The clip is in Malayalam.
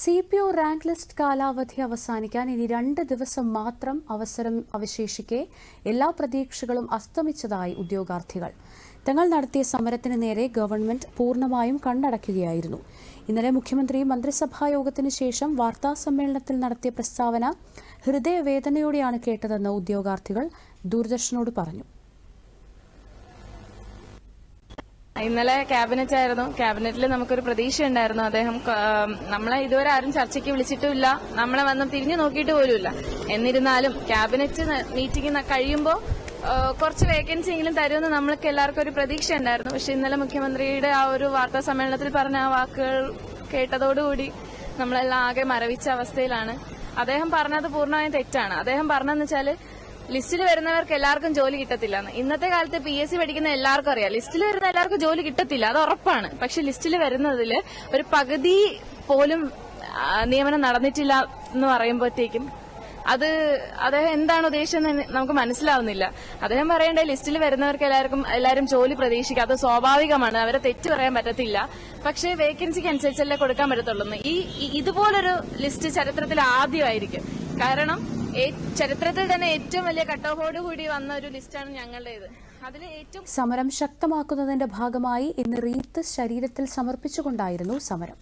C P O rank list കാലാവധി അവസാനിക്കാൻ ഇനി രണ്ട് ദിവസം മാത്രം അവസരം അവശേഷിക്കെ എല്ലാ പ്രതീക്ഷകളും അസ്തമിച്ചതായി ഉദ്യോഗാർത്ഥികൾ. തങ്ങൾ നടത്തിയ സമരത്തിന് നേരെ ഗവൺമെന്റ് പൂർണമായും കണ്ണടക്കുകയായിരുന്നു. ഇന്നലെ മുഖ്യമന്ത്രി മന്ത്രിസഭാ യോഗത്തിന് ശേഷം വാർത്താ സമ്മേളനത്തിൽ നടത്തിയ പ്രസ്താവന ഹൃദയവേദനയോടെയാണ് കേട്ടതെന്ന് ഉദ്യോഗാർത്ഥികൾ ദൂരദർശനോട് പറഞ്ഞു. ഇന്നലെ ക്യാബിനറ്റ് ആയിരുന്നു. ക്യാബിനറ്റിൽ നമുക്കൊരു പ്രതീക്ഷ ഉണ്ടായിരുന്നു അദ്ദേഹം നമ്മളെ ഇതുവരെ ആരും ചർച്ചയ്ക്ക് വിളിച്ചിട്ടുമില്ല. നമ്മളെ വന്ന് തിരിഞ്ഞു നോക്കിയിട്ട് പോലുമില്ല. എന്നിരുന്നാലും ക്യാബിനറ്റ് മീറ്റിംഗ് കഴിയുമ്പോൾ കുറച്ച് വേക്കൻസി എങ്കിലും തരുമെന്ന് നമ്മൾക്ക് എല്ലാവർക്കും ഒരു പ്രതീക്ഷ ഉണ്ടായിരുന്നു പക്ഷെ ഇന്നലെ മുഖ്യമന്ത്രിയുടെ ആ ഒരു വാർത്താ സമ്മേളനത്തിൽ പറഞ്ഞ ആ വാക്കുകൾ കേട്ടതോടുകൂടി നമ്മളെല്ലാം ആകെ മരവിച്ച അവസ്ഥയിലാണ്. അദ്ദേഹം പറഞ്ഞത് പൂർണമായും തെറ്റാണ്. അദ്ദേഹം പറഞ്ഞതെന്ന് വെച്ചാൽ ലിസ്റ്റിൽ വരുന്നവർക്ക് എല്ലാവർക്കും ജോലി കിട്ടത്തില്ല ഇന്നത്തെ കാലത്ത് പി എസ് സി പഠിക്കുന്ന എല്ലാവർക്കും അറിയാം. ലിസ്റ്റിൽ വരുന്ന എല്ലാവർക്കും ജോലി കിട്ടത്തില്ല. അത് ഉറപ്പാണ്. പക്ഷെ ലിസ്റ്റിൽ വരുന്നതിൽ ഒരു പകുതി പോലും നിയമനം നടന്നിട്ടില്ല എന്ന് പറയുമ്പോഴത്തേക്കും അത് അദ്ദേഹം എന്താണ് ഉദ്ദേശിച്ചതെന്ന് നമുക്ക് മനസ്സിലാവുന്നില്ല. അദ്ദേഹം പറയേണ്ട ലിസ്റ്റിൽ വരുന്നവർക്ക് എല്ലാവർക്കും എല്ലാവരും ജോലി പ്രതീക്ഷിക്കുക അത് സ്വാഭാവികമാണ്. അവരെ തെറ്റ് പറയാൻ പറ്റത്തില്ല. പക്ഷേ വേക്കൻസിക്ക് അനുസരിച്ചല്ലേ കൊടുക്കാൻ പറ്റത്തുള്ളൂ ഈ ഇതുപോലൊരു ലിസ്റ്റ് ചരിത്രത്തിൽ ആദ്യമായിരിക്കും. കാരണം ചരിത്രത്തിൽ തന്നെ ഏറ്റവും വലിയ കട്ട് കൂടി വന്ന ഒരു ലിസ്റ്റാണ് ഞങ്ങളുടേത്. അതിൽ ഏറ്റവും സമരം ശക്തമാക്കുന്നതിന്റെ ഭാഗമായി ഇന്ന് റീത്ത് ശരീരത്തിൽ സമർപ്പിച്ചുകൊണ്ടായിരുന്നു സമരം.